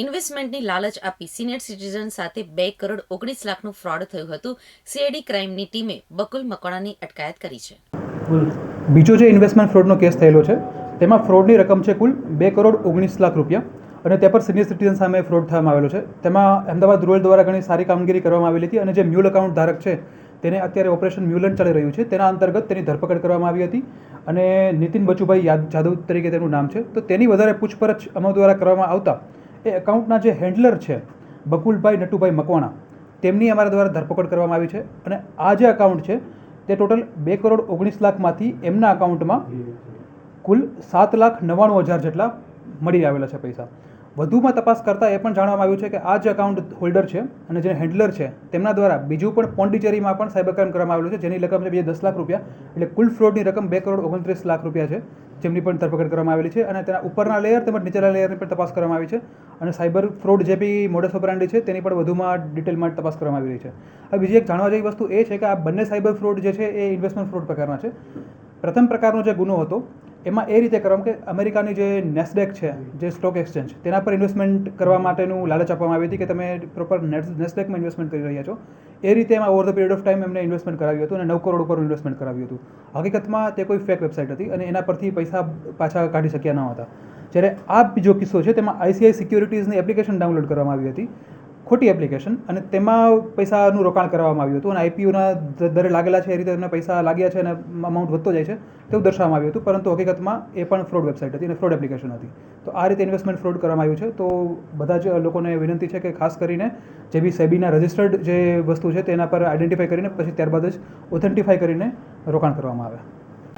ઇન્વેસ્ટમેન્ટની લાલચ આપી senior citizen સાથે બે કરોડ ઓગણીસ લાખનું ફ્રોડ થયું હતું. સીઆઈડી ક્રાઇમની ટીમે બકુલ મકવાણાની અટકાયત કરી છે. બીજો જે ઇન્વેસ્ટમેન્ટ ફ્રોડનો કેસ થયેલો છે, તેમાં ફ્રોડની રકમ છે કુલ બે કરોડ ઓગણીસ લાખ રૂપિયા અને તે પર સિનિયર સિટીઝન સામે ફ્રોડ થવામાં આવેલો છે. તેમાં અમદાવાદ રૂરલ દ્વારા ઘણી સારી કામગીરી કરવામાં આવેલી હતી અને જે મ્યુલ એકાઉન્ટ ધારક છે, તેને અત્યારે ઓપરેશન મ્યુલન ચાલી રહ્યું છે. તેના અંતર્ગત તેની ધરપકડ કરવામાં આવી હતી અને નીતિન બચુભાઈ યાદ જાદવ તરીકે તેનું નામ છે. તો તેની વધારે પૂછપરછ અમારા દ્વારા કરવામાં આવતા એ એકાઉન્ટના જે હેન્ડલર છે, બકુલભાઈ નટુભાઈ મકવાણા, તેમની અમારા દ્વારા ધરપકડ કરવામાં આવી છે અને આ જે એકાઉન્ટ છે, તે ટોટલ બે કરોડ ઓગણીસ લાખમાંથી એમના અકાઉન્ટમાં કુલ સાત લાખ નવ્વાણું હજાર જેટલા મળી આવેલા છે પૈસા. વધુમાં તપાસ કરતાં એ પણ જાણવામાં આવ્યું છે કે આ જે અકાઉન્ટ હોલ્ડર છે અને જે હેન્ડલર છે, તેમના દ્વારા બીજું પણ પોંડિચેરીમાં પણ સાયબર ક્રાઇમ કરવામાં આવેલું છે, જેની રકમ છે બીજા દસ લાખ રૂપિયા, એટલે કુલ ફ્રોડની રકમ બે કરોડ ઓગણત્રીસ લાખ રૂપિયા છે, જેમની પણ ધરપકડ કરવામાં આવેલી છે. અને તેના ઉપરના લેયર તેમજ નીચેના લેયરની પણ તપાસ કરવામાં આવી છે. અને સાયબર ફ્રોડ જે બી મોડસ ઓપરાન્ડી છે, તેની પણ વધુમાં ડિટેલમાં તપાસ કરવામાં આવી રહી છે. હવે બીજી એક જાણવા જેવી વસ્તુ એ છે કે આ બંને સાયબર ફ્રોડ જે છે, એ ઇન્વેસ્ટમેન્ટ ફ્રોડ પ્રકારના છે. પ્રથમ પ્રકારનો જે ગુનો હતો એમાં એ રીતે કરવાનું કે અમેરિકાની જે નેસડેક છે, જે સ્ટોક એક્સચેન્જ તેના પર ઇન્વેસ્ટમેન્ટ કરવા માટેનું લાલચ આપવામાં આવી હતી કે તમે પ્રોપર નેસડેકમાં ઇન્વેસ્ટમેન્ટ કરી રહ્યા છો. એ રીતે એમાં over the period of time એમને ઇન્વેસ્ટમેન્ટ કરાવ્યું હતું અને નવ કરોડ ઉપર ઇન્વેસ્ટમેન્ટ કરાવ્યું હતું. હકીકતમાં તે કોઈ ફેક વેબસાઇટ હતી અને એના પરથી પૈસા પાછા કાઢી શક્યા ન હતા. જ્યારે આ બીજો કિસ્સો છે, તેમાં આઈસીઆઈ સિક્યોરિટીઝની એપ્લિકેશન ડાઉનલોડ કરવામાં આવી હતી. ખોટી એપ્લિકેશન અને તેમાં પૈસાનું રોકાણ કરવામાં આવ્યું હતું અને આઈપીઓના દરે લાગેલા છે એ રીતે એમને પૈસા લાગ્યા છે અને અમાઉન્ટ વધતો જાય છે તેવું દર્શાવવામાં આવ્યું હતું. પરંતુ હકીકતમાં એ પણ ફ્રોડ વેબસાઇટ હતી અને ફ્રોડ એપ્લિકેશન હતી. તો આ રીતે ઇન્વેસ્ટમેન્ટ ફ્રોડ કરવામાં આવ્યું છે. તો બધા જ લોકોને વિનંતી છે કે ખાસ કરીને જે બી સેબીના રજિસ્ટર્ડ જે વસ્તુ છે તેના પર આઈડેન્ટિફાઈ કરીને પછી ત્યારબાદ જ ઓથેન્ટિફાઈ કરીને રોકાણ કરવામાં આવે.